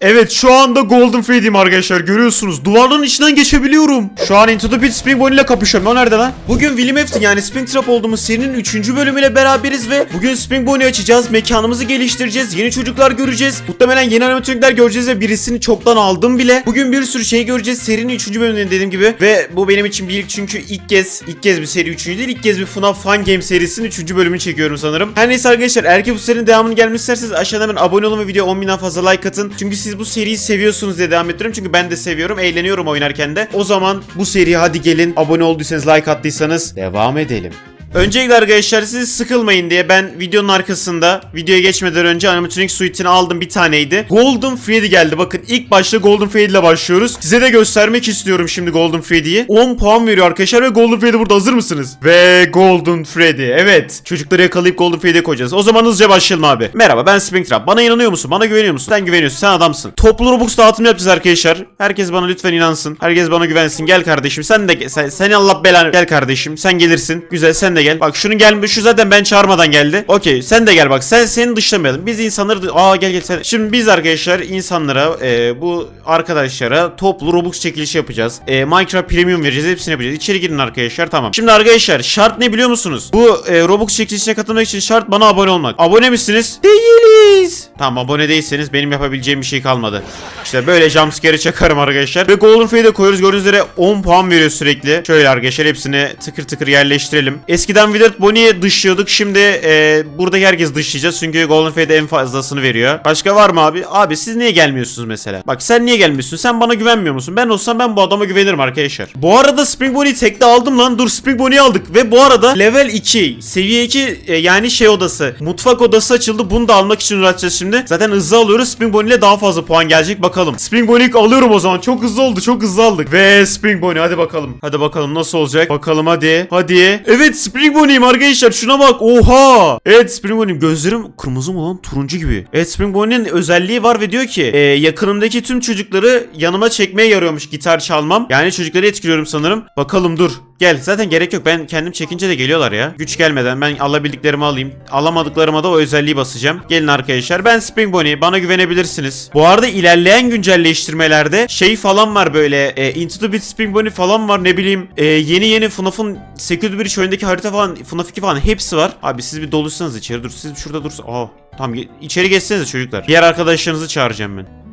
Evet şu anda Golden Freddy'im arkadaşlar görüyorsunuz. Duvarların içinden geçebiliyorum. Şu an Into the Pit Spring Bonnie ile kapışıyorum. O nerede lan? Bugün William Afton yani Spring Trap olduğumuz serinin 3. bölümüyle beraberiz ve bugün Spring Bonnie açacağız. Mekanımızı geliştireceğiz. Yeni çocuklar göreceğiz. Muhtemelen yeni animatörler göreceğiz ve birisini çoktan aldım bile. Bugün bir sürü şey göreceğiz. Serinin 3. bölümünde dediğim gibi ve bu benim için bir ilk çünkü ilk kez ilk kez bir seri 3. değil ilk kez bir FNAF Fun Game serisinin 3. bölümünü çekiyorum sanırım. Her neyse arkadaşlar eğer ki bu serinin devamını gelmek isterseniz aşağıdan hemen abone olun ve video 10.000'den fazla like atın. Çünkü siz bu seriyi seviyorsunuz diye devam ettiriyorum. Çünkü ben de seviyorum. Eğleniyorum oynarken de. O zaman bu seriye hadi gelin. Abone olduysanız like attıysanız devam edelim. Öncelikle arkadaşlar siz sıkılmayın diye ben videonun arkasında videoya geçmeden önce animatronic suite'ini aldım bir taneydi. Golden Freddy geldi. Bakın ilk başta Golden Freddy ile başlıyoruz. Size de göstermek istiyorum şimdi Golden Freddy'yi. 10 puan veriyor arkadaşlar ve Golden Freddy burada hazır mısınız? Ve Golden Freddy. Evet. Çocukları yakalayıp Golden Freddy'ye koyacağız. O zaman hızlıca başlayalım abi. Merhaba ben Springtrap. Bana inanıyor musun? Bana güveniyor musun? Sen güveniyorsun. Sen adamsın. Toplu Robux dağıtımı yapacağız arkadaşlar. Herkes bana lütfen inansın. Herkes bana güvensin. Gel kardeşim. Sen de. Sen, sen Allah belanı. Gel kardeşim. Sen gelirsin. Güzel sen de gel. Bak şunun gelmiş. Şu zaten ben çağırmadan geldi. Okey. Sen de gel bak. Sen seni dışlamayalım. Biz insanları Aa gel gel sen. Şimdi biz arkadaşlar insanlara e, bu arkadaşlara toplu Robux çekilişi yapacağız. E, Minecraft Premium vereceğiz. Hepsini yapacağız. İçeri girin arkadaşlar. Tamam. Şimdi arkadaşlar şart ne biliyor musunuz? Bu e, Robux çekilişine katılmak için şart bana abone olmak. Abone misiniz? Değiliz. Tamam abone değilseniz benim yapabileceğim bir şey kalmadı. İşte böyle jumpscare'ı çakarım arkadaşlar. Ve Golden Fade'e koyuyoruz. Gördüğünüz üzere 10 puan veriyor sürekli. Şöyle arkadaşlar hepsini tıkır tıkır yerleştirelim. Eskiden Willard Bonnie'ye dışlıyorduk. Şimdi e, buradaki herkes dışlayacağız. Çünkü Golden Fade en fazlasını veriyor. Başka var mı abi? Abi siz niye gelmiyorsunuz mesela? Bak sen niye gelmiyorsun? Sen bana güvenmiyor musun? Ben olsam ben bu adama güvenirim arkadaşlar. Bu arada Spring Bonnie'yi tekte aldım lan. Dur Spring Bonnie'yi aldık. Ve bu arada level 2 seviye 2 e, yani şey odası mutfak odası açıldı. Bunu da almak için uğraşacağız şimdi. Zaten hızlı alıyoruz. Spring Bonnie ile daha fazla puan gelecek. Bakalım. Spring Bonnie'yi alıyorum o zaman. Çok hızlı oldu. Çok hızlı aldık. Ve Spring Bonnie hadi bakalım. Hadi bakalım nasıl olacak. Bakalım hadi. Hadi. Evet Spring Bonnie'yim arkadaşlar. Şuna bak. Oha. Evet Spring Bonnie'yim. Gözlerim kırmızı mı lan? Turuncu gibi. Evet Spring Bonnie'nin özelliği var ve diyor ki e, yakınımdaki tüm çocukları yanıma çekmeye yarıyormuş gitar çalmam. Yani çocukları etkiliyorum sanırım. Bakalım dur. Gel. Zaten gerek yok. Ben kendim çekince de geliyorlar ya. Güç gelmeden ben alabildiklerimi alayım. Alamadıklarıma da o özelliği basacağım. Gelin arkadaşlar. Ben Spring Bonnie. Bana güvenebilirsiniz. Bu arada ilerleyen güncelleştirmelerde şey falan var böyle. E, Into the Beat Spring Bonnie falan var. Ne bileyim. e, yeni yeni FNAF'ın Secret Breach oyundaki harita falan. FNAF 2 falan. Hepsi var. Abi siz bir doluşsanız içeri dur. Siz şurada dursun. Aa. Tamam içeri geçsenize çocuklar. Diğer arkadaşlarınızı çağıracağım ben.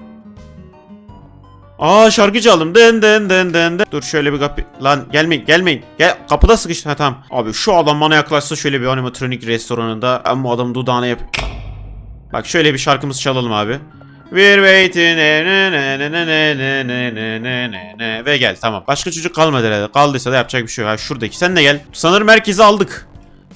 Aa şarkı çaldım. Den den den den den. Dur şöyle bir kapı. Lan gelmeyin gelmeyin. Gel kapıda sıkıştı. Ha tamam. Abi şu adam bana yaklaşsa şöyle bir animatronik restoranında ben bu adamın dudağına yap. Bak şöyle bir şarkımızı çalalım abi. We're waiting ne, ne, ne, ne, ne, ne, ne, ne, ne, ne, ne. ve gel tamam. Başka çocuk kalmadı herhalde. Kaldıysa da yapacak bir şey yok. Ha şuradaki sen de gel. Sanırım merkezi aldık.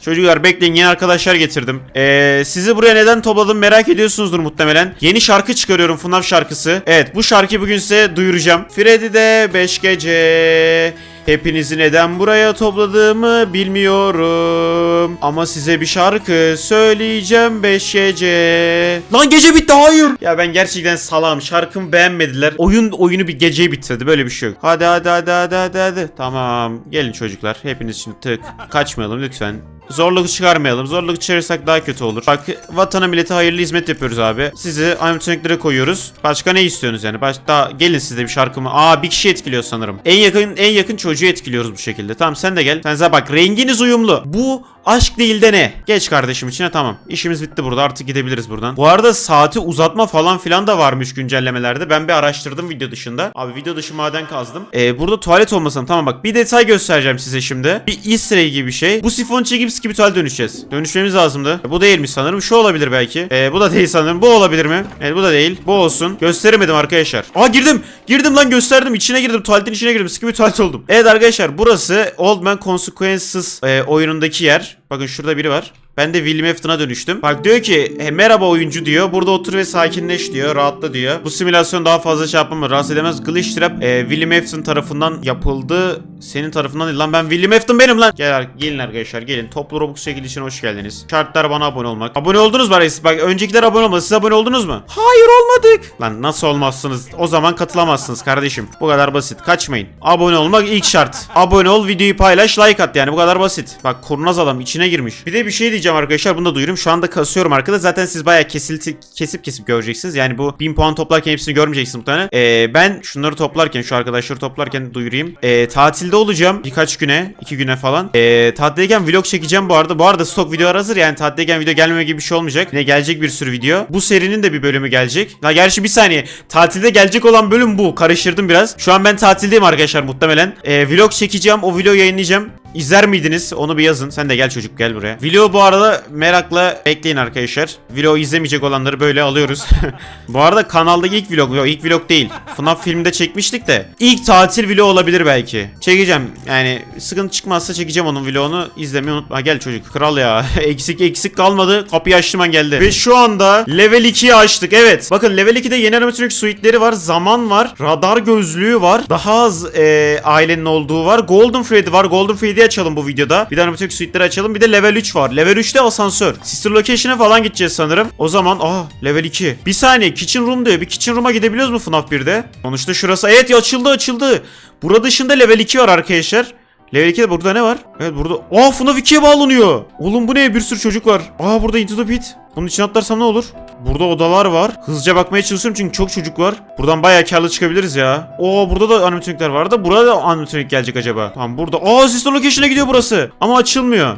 Çocuklar bekleyin yeni arkadaşlar getirdim. Ee, sizi buraya neden topladım merak ediyorsunuzdur muhtemelen. Yeni şarkı çıkarıyorum FNAF şarkısı. Evet bu şarkıyı bugün size duyuracağım. Freddy'de 5 gece Hepinizi neden buraya topladığımı bilmiyorum. Ama size bir şarkı söyleyeceğim 5 gece. Lan gece bitti hayır. Ya ben gerçekten salam. Şarkımı beğenmediler. Oyun oyunu bir geceye bitirdi. Böyle bir şey yok. Hadi hadi hadi hadi hadi hadi. Tamam. Gelin çocuklar. Hepiniz şimdi tık. Kaçmayalım lütfen. Zorluk çıkarmayalım. Zorluk çıkarırsak daha kötü olur. Bak vatana millete hayırlı hizmet yapıyoruz abi. Sizi animatroniklere koyuyoruz. Başka ne istiyorsunuz yani? Baş, daha gelin siz de bir şarkımı. Aa bir kişi etkiliyor sanırım. En yakın en yakın çocuğu etkiliyoruz bu şekilde. Tamam sen de gel. Sen zaten bak renginiz uyumlu. Bu aşk değil de ne? Geç kardeşim içine tamam. İşimiz bitti burada artık gidebiliriz buradan. Bu arada saati uzatma falan filan da varmış güncellemelerde. Ben bir araştırdım video dışında. Abi video dışı maden kazdım. Ee, burada tuvalet olmasın tamam bak bir detay göstereceğim size şimdi. Bir easter gibi bir şey. Bu sifon çekip gibi tuvalet dönüşeceğiz. Dönüşmemiz lazımdı. Bu değilmiş sanırım. Şu olabilir belki. Ee, bu da değil sanırım. Bu olabilir mi? Evet bu da değil. Bu olsun. Gösteremedim arkadaşlar. Aa girdim. Girdim lan gösterdim. İçine girdim. Tuvaletin içine girdim. Sıkı bir tuvalet oldum. Evet arkadaşlar burası Old Man Consequences e, oyunundaki yer. Bakın şurada biri var. Ben de William Afton'a dönüştüm. Bak diyor ki "E, merhaba oyuncu diyor. Burada otur ve sakinleş diyor. Rahatla diyor. Bu simülasyon daha fazla şey yapmamı rahatsız edemez. Glitch Trap e, William Afton tarafından yapıldı. Senin tarafından değil lan ben William Afton benim lan. Gel, gelin arkadaşlar gelin. Toplu Robux çekilişine hoş geldiniz. Şartlar bana abone olmak. Abone oldunuz mu? Bak öncekiler abone olmadı. Siz abone oldunuz mu? Hayır olmadık. Lan nasıl olmazsınız? O zaman katılamazsınız kardeşim. Bu kadar basit. Kaçmayın. Abone olmak ilk şart. Abone ol, videoyu paylaş, like at yani bu kadar basit. Bak kurnaz adam içine girmiş. Bir de bir şey diyeceğim. Çekeceğim arkadaşlar. Bunu da duyurayım. Şu anda kasıyorum arkada. Zaten siz bayağı kesilti, kesip kesip göreceksiniz. Yani bu 1000 puan toplarken hepsini görmeyeceksiniz muhtemelen. Ee, ben şunları toplarken şu arkadaşları toplarken duyurayım. Ee, tatilde olacağım birkaç güne. iki güne falan. Ee, tatildeyken vlog çekeceğim bu arada. Bu arada stok videolar hazır. Yani tatildeyken video gelmeme gibi bir şey olmayacak. Yine gelecek bir sürü video. Bu serinin de bir bölümü gelecek. Ha gerçi bir saniye. Tatilde gelecek olan bölüm bu. Karıştırdım biraz. Şu an ben tatildeyim arkadaşlar muhtemelen. Ee, vlog çekeceğim. O videoyu yayınlayacağım. İzler miydiniz? Onu bir yazın. Sen de gel çocuk gel buraya. Vlog bu arada merakla bekleyin arkadaşlar. Vlog izlemeyecek olanları böyle alıyoruz. bu arada kanaldaki ilk vlog. Yok ilk vlog değil. FNAF filmde çekmiştik de. İlk tatil vlog olabilir belki. Çekeceğim. Yani sıkıntı çıkmazsa çekeceğim onun vlogunu. İzlemeyi unutma. Gel çocuk. Kral ya. eksik eksik kalmadı. Kapıyı açtım ben geldi. Ve şu anda level 2'yi açtık. Evet. Bakın level 2'de yeni animatronik suite'leri var. Zaman var. Radar gözlüğü var. Daha az e, ailenin olduğu var. Golden Freddy var. Golden Freddy'yi açalım bu videoda. Bir de animatronik suite'leri açalım. Bir de level 3 var. Level 3'te asansör. Sister Location'a falan gideceğiz sanırım. O zaman aa level 2. Bir saniye kitchen room diyor. Bir kitchen room'a gidebiliyoruz mu FNAF 1'de? Sonuçta şurası. Evet açıldı açıldı. Burada dışında level 2 var arkadaşlar. Level 2'de burada ne var? Evet burada. Aa FNAF 2'ye bağlanıyor. Oğlum bu ne? Bir sürü çocuk var. Aa burada Into the Pit. Bunun içine atlarsam ne olur? Burada odalar var. Hızlıca bakmaya çalışıyorum çünkü çok çocuk var. Buradan bayağı karlı çıkabiliriz ya. Oo burada da animatronikler var da burada da animatronik gelecek acaba. Tamam burada. Aa Sister Location'a gidiyor burası. Ama açılmıyor.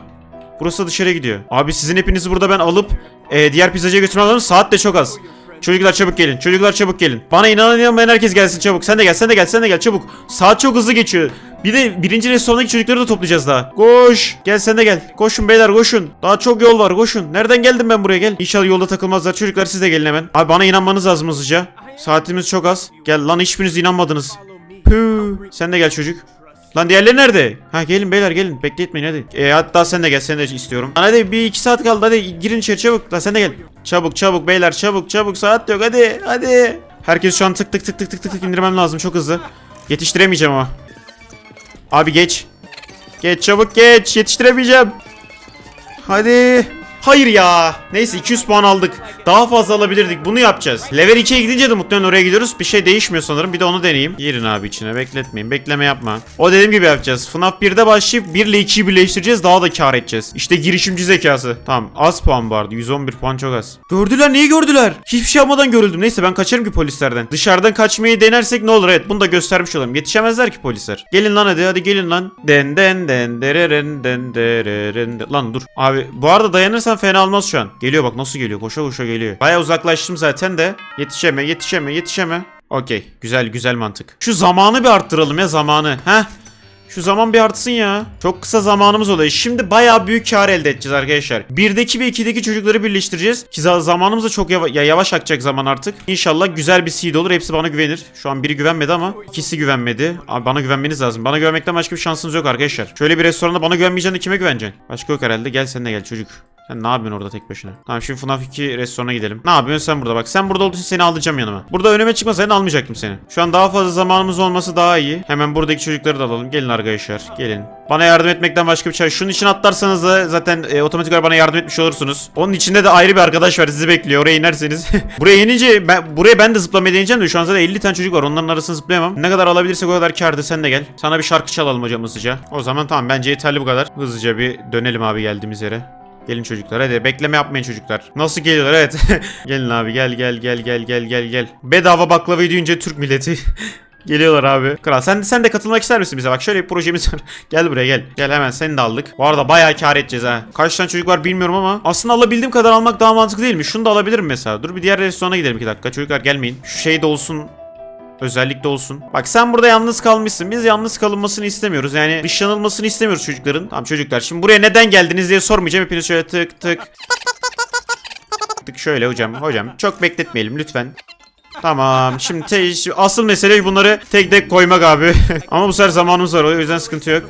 Burası da dışarıya gidiyor. Abi sizin hepinizi burada ben alıp e, diğer pizzacıya götürmem lazım. Saat de çok az. Çocuklar çabuk gelin. Çocuklar çabuk gelin. Bana inanan inanmayan herkes gelsin çabuk. Sen de gel, sen de gel, sen de gel çabuk. Saat çok hızlı geçiyor. Bir de birinci restorandaki çocukları da toplayacağız daha. Koş. Gel sen de gel. Koşun beyler koşun. Daha çok yol var koşun. Nereden geldim ben buraya gel. İnşallah yolda takılmazlar. Çocuklar siz de gelin hemen. Abi bana inanmanız lazım hızlıca. Saatimiz çok az. Gel lan hiçbiriniz inanmadınız. Püh. Sen de gel çocuk. Lan diğerleri nerede? Ha gelin beyler gelin. Bekletmeyin hadi. E, hatta sen de gel. Seni de istiyorum. Lan hadi bir iki saat kaldı. Hadi girin içeri çabuk. Lan sen de gel. Çabuk çabuk beyler çabuk çabuk. Saat yok hadi hadi. Herkes şu an tık tık tık tık tık tık indirmem lazım. Çok hızlı. Yetiştiremeyeceğim ama. Abi geç. Geç çabuk geç. Yetiştiremeyeceğim. Hadi. Hayır ya. Neyse 200 puan aldık. Daha fazla alabilirdik. Bunu yapacağız. Level 2'ye gidince de muhtemelen oraya gidiyoruz. Bir şey değişmiyor sanırım. Bir de onu deneyeyim. Girin abi içine. Bekletmeyin. Bekleme yapma. O dediğim gibi yapacağız. FNAF 1'de başlayıp 1 ile 2'yi birleştireceğiz. Daha da kar edeceğiz. İşte girişimci zekası. Tamam. Az puan vardı. 111 puan çok az. Gördüler. Neyi gördüler? Hiçbir şey yapmadan görüldüm. Neyse ben kaçarım ki polislerden. Dışarıdan kaçmayı denersek ne olur? Evet bunu da göstermiş olalım. Yetişemezler ki polisler. Gelin lan hadi. Hadi gelin lan. Den den den dereren den dereren. Lan dur. Abi bu arada dayanırsan fena olmaz şu an. Geliyor bak nasıl geliyor. Koşa koşa geliyor. Baya uzaklaştım zaten de. Yetişeme yetişeme yetişeme. Okey. Güzel güzel mantık. Şu zamanı bir arttıralım ya zamanı. Heh. Şu zaman bir artsın ya. Çok kısa zamanımız oluyor. Şimdi bayağı büyük kar elde edeceğiz arkadaşlar. 1'deki ve 2'deki çocukları birleştireceğiz. Ki za- zamanımız da çok yava- ya yavaş akacak zaman artık. İnşallah güzel bir seed olur. Hepsi bana güvenir. Şu an biri güvenmedi ama ikisi güvenmedi. Abi bana güvenmeniz lazım. Bana güvenmekten başka bir şansınız yok arkadaşlar. Şöyle bir restoranda bana güvenmeyeceksin de kime güveneceksin? Başka yok herhalde. Gel sen de gel çocuk. Sen ne yapıyorsun orada tek başına? Tamam şimdi FNAF 2 restorana gidelim. Ne yapıyorsun sen burada bak. Sen burada olduğun için seni alacağım yanıma. Burada önüme çıkmasaydın almayacaktım seni. Şu an daha fazla zamanımız olması daha iyi. Hemen buradaki çocukları da alalım. Gelin. Gelin. Bana yardım etmekten başka bir şey. Şunun için atlarsanız da zaten e, otomatik olarak bana yardım etmiş olursunuz. Onun içinde de ayrı bir arkadaş var. Sizi bekliyor. Oraya inerseniz. buraya inince ben, buraya ben de zıplamayı deneyeceğim de şu an zaten 50 tane çocuk var. Onların arasını zıplayamam. Ne kadar alabilirsek o kadar kardı. Sen de gel. Sana bir şarkı çalalım hocam hızlıca. O zaman tamam bence yeterli bu kadar. Hızlıca bir dönelim abi geldiğimiz yere. Gelin çocuklar hadi bekleme yapmayın çocuklar. Nasıl geliyorlar evet. Gelin abi gel gel gel gel gel gel gel. Bedava baklavayı duyunca Türk milleti. Geliyorlar abi. Kral sen, sen de katılmak ister misin bize? Bak şöyle bir projemiz var. gel buraya gel. Gel hemen seni de aldık. Bu arada bayağı kar edeceğiz ha. Kaç tane çocuk var bilmiyorum ama aslında alabildiğim kadar almak daha mantıklı değil mi? Şunu da alabilirim mesela. Dur bir diğer restorana gidelim 2 dakika. Çocuklar gelmeyin. Şu şey de olsun. Özellikle olsun. Bak sen burada yalnız kalmışsın. Biz yalnız kalınmasını istemiyoruz. Yani dışlanılmasını istemiyoruz çocukların. Tamam çocuklar şimdi buraya neden geldiniz diye sormayacağım. Hepiniz şöyle tık tık. tık şöyle hocam. Hocam çok bekletmeyelim lütfen. Tamam. Şimdi te- asıl mesele bunları tek tek koymak abi. Ama bu sefer zamanımız var. O yüzden sıkıntı yok.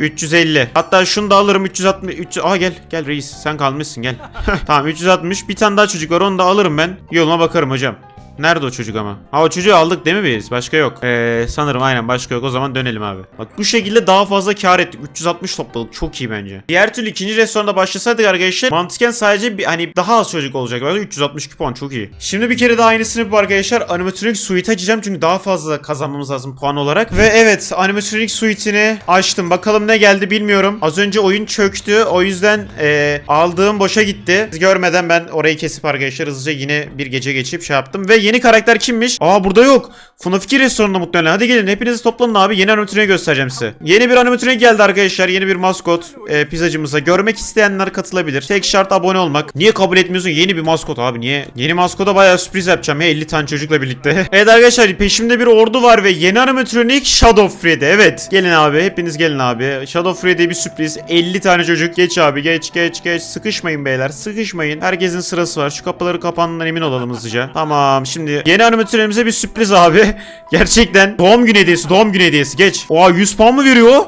350. Hatta şunu da alırım 360. 300. Aa gel. Gel reis. Sen kalmışsın gel. tamam 360. Bir tane daha çocuk var. Onu da alırım ben. Yoluma bakarım hocam. Nerede o çocuk ama? Ha o çocuğu aldık değil mi biz? Başka yok. Ee, sanırım aynen başka yok. O zaman dönelim abi. Bak bu şekilde daha fazla kar ettik. 360 topladık. Çok iyi bence. Diğer türlü ikinci restoranda başlasaydık arkadaşlar mantıken sadece bir, hani daha az çocuk olacak. Böyle 362 puan çok iyi. Şimdi bir kere daha aynısını yapıp arkadaşlar animatronic suite açacağım. Çünkü daha fazla kazanmamız lazım puan olarak. Ve evet animatronic suite'ini açtım. Bakalım ne geldi bilmiyorum. Az önce oyun çöktü. O yüzden ee, aldığım boşa gitti. Görmeden ben orayı kesip arkadaşlar hızlıca yine bir gece geçip şey yaptım. Ve yeni karakter kimmiş? Aa burada yok. FNAF 2 restoranında muhtemelen. Hadi gelin hepiniz toplanın abi. Yeni animatronic göstereceğim size. Yeni bir animatronic geldi arkadaşlar. Yeni bir maskot e, pizzacımıza. Görmek isteyenler katılabilir. Tek şart abone olmak. Niye kabul etmiyorsun? Yeni bir maskot abi. Niye? Yeni maskota bayağı sürpriz yapacağım ya 50 tane çocukla birlikte. evet arkadaşlar peşimde bir ordu var ve yeni animatronic Shadow Freddy. Evet. Gelin abi. Hepiniz gelin abi. Shadow Freddy bir sürpriz. 50 tane çocuk. Geç abi. Geç geç geç. Sıkışmayın beyler. Sıkışmayın. Herkesin sırası var. Şu kapıları kapandığından emin olalım hızlıca. Tamam. Şimdi yeni animatörümüze bir sürpriz abi. Gerçekten doğum günü hediyesi. Doğum günü hediyesi. Geç. Oha 100 puan mı veriyor?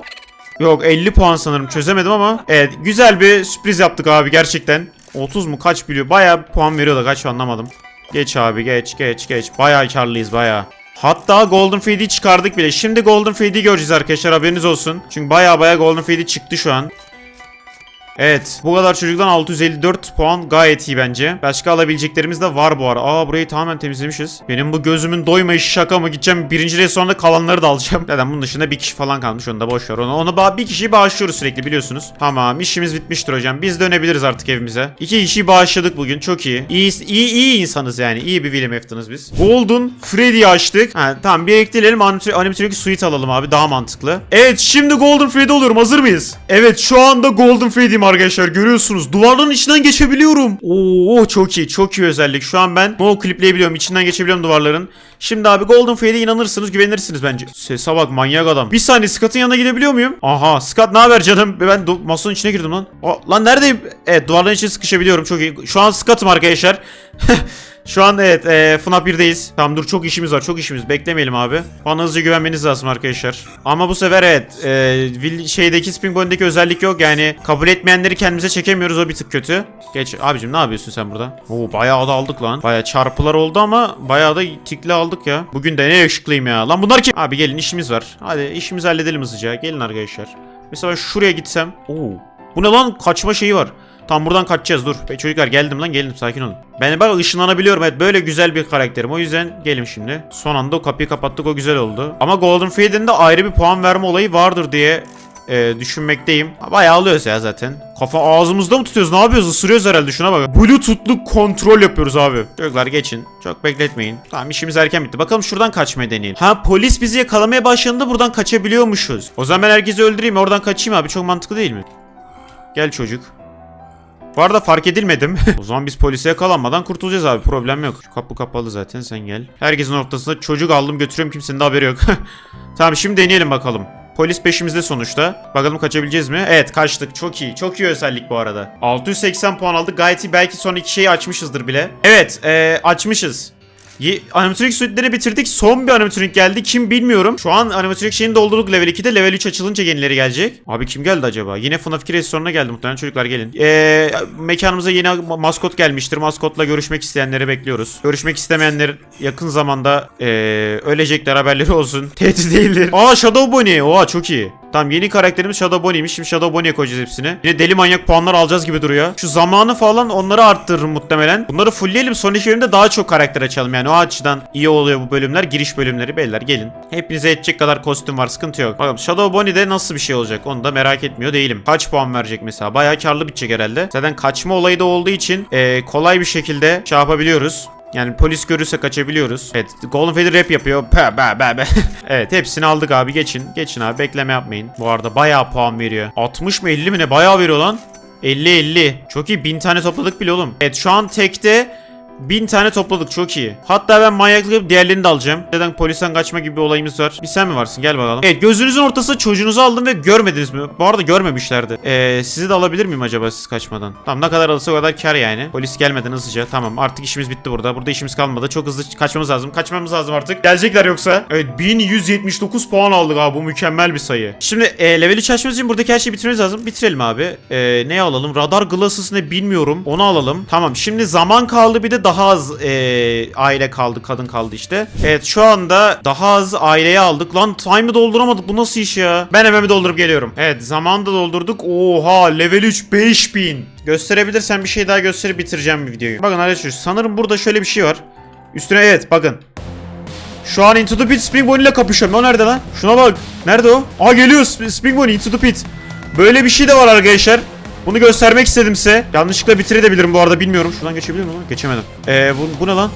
Yok 50 puan sanırım çözemedim ama. Evet güzel bir sürpriz yaptık abi gerçekten. 30 mu kaç biliyor. Bayağı puan veriyor da kaç anlamadım. Geç abi geç geç geç. Bayağı karlıyız bayağı. Hatta Golden Freddy'yi çıkardık bile. Şimdi Golden Freddy'yi göreceğiz arkadaşlar haberiniz olsun. Çünkü bayağı bayağı Golden Freddy çıktı şu an. Evet. Bu kadar çocuktan 654 puan gayet iyi bence. Başka alabileceklerimiz de var bu ara. Aa burayı tamamen temizlemişiz. Benim bu gözümün doymayışı şaka mı? Gideceğim birinci restoranda kalanları da alacağım. Zaten bunun dışında bir kişi falan kalmış. Onu da boş ver. Onu, onu bir kişiyi bağışlıyoruz sürekli biliyorsunuz. Tamam işimiz bitmiştir hocam. Biz dönebiliriz artık evimize. İki kişiyi bağışladık bugün. Çok iyi. İyi, iyi, iyi insanız yani. İyi bir William Afton'ız biz. Golden Freddy'yi açtık. Ha, tamam bir ekleyelim. Animatronic Suite alalım abi. Daha mantıklı. Evet şimdi Golden Freddy oluyorum. Hazır mıyız? Evet şu anda Golden Freddy'yim arkadaşlar. Görüyorsunuz. Duvarların içinden geçebiliyorum. Oo çok iyi. Çok iyi özellik. Şu an ben no clipleyebiliyorum. İçinden geçebiliyorum duvarların. Şimdi abi Golden Freddy'ye inanırsınız. Güvenirsiniz bence. Sese bak manyak adam. Bir saniye Scott'ın yanına gidebiliyor muyum? Aha Scott ne haber canım? Ben masanın içine girdim lan. Aa, lan neredeyim? Evet duvarların içine sıkışabiliyorum. Çok iyi. Şu an Scott'ım arkadaşlar. Şu an evet e, FNAF 1'deyiz. Tamam dur çok işimiz var çok işimiz. Beklemeyelim abi. Bana hızlıca güvenmeniz lazım arkadaşlar. Ama bu sefer evet e, şeydeki Spring özellik yok. Yani kabul etmeyenleri kendimize çekemiyoruz o bir tık kötü. Geç abicim ne yapıyorsun sen burada? Oo bayağı da aldık lan. Bayağı çarpılar oldu ama bayağı da tikli aldık ya. Bugün de ne yakışıklıyım ya. Lan bunlar kim? Abi gelin işimiz var. Hadi işimizi halledelim hızlıca. Gelin arkadaşlar. Mesela şuraya gitsem. Oo. Bu ne lan? Kaçma şeyi var. Tam buradan kaçacağız dur. Be, çocuklar geldim lan geldim sakin olun. Ben bak ışınlanabiliyorum evet böyle güzel bir karakterim. O yüzden gelin şimdi. Son anda o kapıyı kapattık o güzel oldu. Ama Golden Freddy'nin de ayrı bir puan verme olayı vardır diye e, düşünmekteyim. Bayağı alıyoruz ya zaten. Kafa ağzımızda mı tutuyoruz? Ne yapıyoruz? Isırıyoruz herhalde şuna bak. Bluetooth'lu kontrol yapıyoruz abi. Çocuklar geçin. Çok bekletmeyin. Tamam işimiz erken bitti. Bakalım şuradan kaçmayı deneyelim. Ha polis bizi yakalamaya başladığında buradan kaçabiliyormuşuz. O zaman ben herkesi öldüreyim oradan kaçayım abi. Çok mantıklı değil mi? Gel çocuk. Bu arada fark edilmedim. o zaman biz polise yakalanmadan kurtulacağız abi. Problem yok. Şu kapı kapalı zaten sen gel. Herkesin ortasında çocuk aldım götürüyorum kimsenin de haberi yok. tamam şimdi deneyelim bakalım. Polis peşimizde sonuçta. Bakalım kaçabileceğiz mi? Evet kaçtık. Çok iyi. Çok iyi özellik bu arada. 680 puan aldık. Gayet iyi. Belki son iki şeyi açmışızdır bile. Evet ee, açmışız. Ye animatronik suite'leri bitirdik. Son bir animatronik geldi. Kim bilmiyorum. Şu an animatronik şeyini doldurduk level 2'de. Level 3 açılınca yenileri gelecek. Abi kim geldi acaba? Yine FNAF 2 restoranına geldi muhtemelen. Çocuklar gelin. Ee, mekanımıza yeni ma- maskot gelmiştir. Maskotla görüşmek isteyenleri bekliyoruz. Görüşmek istemeyenler yakın zamanda ee, ölecekler haberleri olsun. Tehdit değildir. Aa Shadow Bonnie. Oha çok iyi. Tamam yeni karakterimiz Shadow Bonnie'ymiş. Şimdi Shadow Bonnie'ye koyacağız hepsini. Yine deli manyak puanlar alacağız gibi duruyor. Şu zamanı falan onları arttırırım muhtemelen. Bunları fullleyelim. Son iki bölümde daha çok karakter açalım. Yani o açıdan iyi oluyor bu bölümler. Giriş bölümleri beyler gelin. Hepinize yetecek kadar kostüm var. Sıkıntı yok. Bakalım Shadow Bonnie'de nasıl bir şey olacak? Onu da merak etmiyor değilim. Kaç puan verecek mesela? Bayağı karlı bitecek herhalde. Zaten kaçma olayı da olduğu için eee, kolay bir şekilde şey yapabiliyoruz. Yani polis görürse kaçabiliyoruz. Evet Golden Feather rap yapıyor. Be be be be. evet hepsini aldık abi geçin. Geçin abi bekleme yapmayın. Bu arada bayağı puan veriyor. 60 mı 50 mi ne bayağı veriyor lan. 50 50. Çok iyi 1000 tane topladık bile oğlum. Evet şu an tekte 1000 tane topladık çok iyi. Hatta ben manyaklık yapıp diğerlerini de alacağım. Neden polisten kaçma gibi bir olayımız var. Bir sen mi varsın gel bakalım. Evet gözünüzün ortasında çocuğunuzu aldım ve görmediniz mi? Bu arada görmemişlerdi. Ee, sizi de alabilir miyim acaba siz kaçmadan? Tamam ne kadar alırsa o kadar kar yani. Polis gelmeden hızlıca. Tamam artık işimiz bitti burada. Burada işimiz kalmadı. Çok hızlı kaçmamız lazım. Kaçmamız lazım artık. Gelecekler yoksa. Evet 1179 puan aldık abi. Bu mükemmel bir sayı. Şimdi e, level 3 açmamız için buradaki her şeyi bitirmemiz lazım. Bitirelim abi. E, ne alalım? Radar glasses ne bilmiyorum. Onu alalım. Tamam şimdi zaman kaldı bir de daha az e, aile kaldı, kadın kaldı işte. Evet şu anda daha az aileyi aldık. Lan time'ı dolduramadık. Bu nasıl iş ya? Ben hemen doldurup geliyorum. Evet zamanı da doldurduk. Oha level 3 5000. Gösterebilirsen bir şey daha gösterip bitireceğim bir videoyu. Bakın arkadaşlar sanırım burada şöyle bir şey var. Üstüne evet bakın. Şu an Into the Pit Spring Bonnie ile kapışıyorum. O nerede lan? Şuna bak. Nerede o? Aa geliyor Sp- Spring Bonnie Into the Pit. Böyle bir şey de var arkadaşlar. Bunu göstermek istedim size. Yanlışlıkla bitirebilirim bu arada bilmiyorum. Şuradan geçebilir miyim? Geçemedim. Ee, bu, bu ne lan?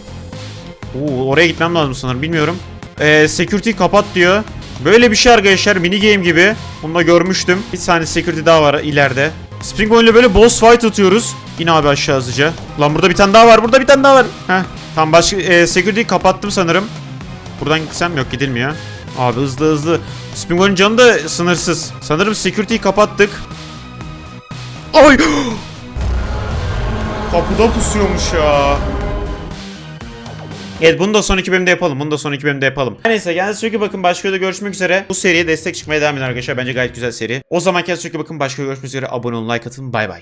Oo, oraya gitmem lazım sanırım bilmiyorum. Ee, security kapat diyor. Böyle bir şey arkadaşlar mini game gibi. Bunu da görmüştüm. Bir tane security daha var ileride. Spring Bonnie ile böyle boss fight atıyoruz. Yine abi aşağı hızlıca. Lan burada bir tane daha var. Burada bir tane daha var. Heh. Tamam başka e, security'yi kapattım sanırım. Buradan gitsem yok gidilmiyor. Abi hızlı hızlı. Spring Bonnie'nin canı da sınırsız. Sanırım security'yi kapattık. Ay! Kapıda pusuyormuş ya. Evet bunu da son iki bölümde yapalım. Bunu da son iki bölümde yapalım. Neyse kendinize çok iyi bakın. Başka videoda görüşmek üzere. Bu seriye destek çıkmaya devam edin arkadaşlar. Bence gayet güzel seri. O zaman kendinize çok iyi bakın. Başka görüşmek üzere. Abone olun, like atın. Bay bay.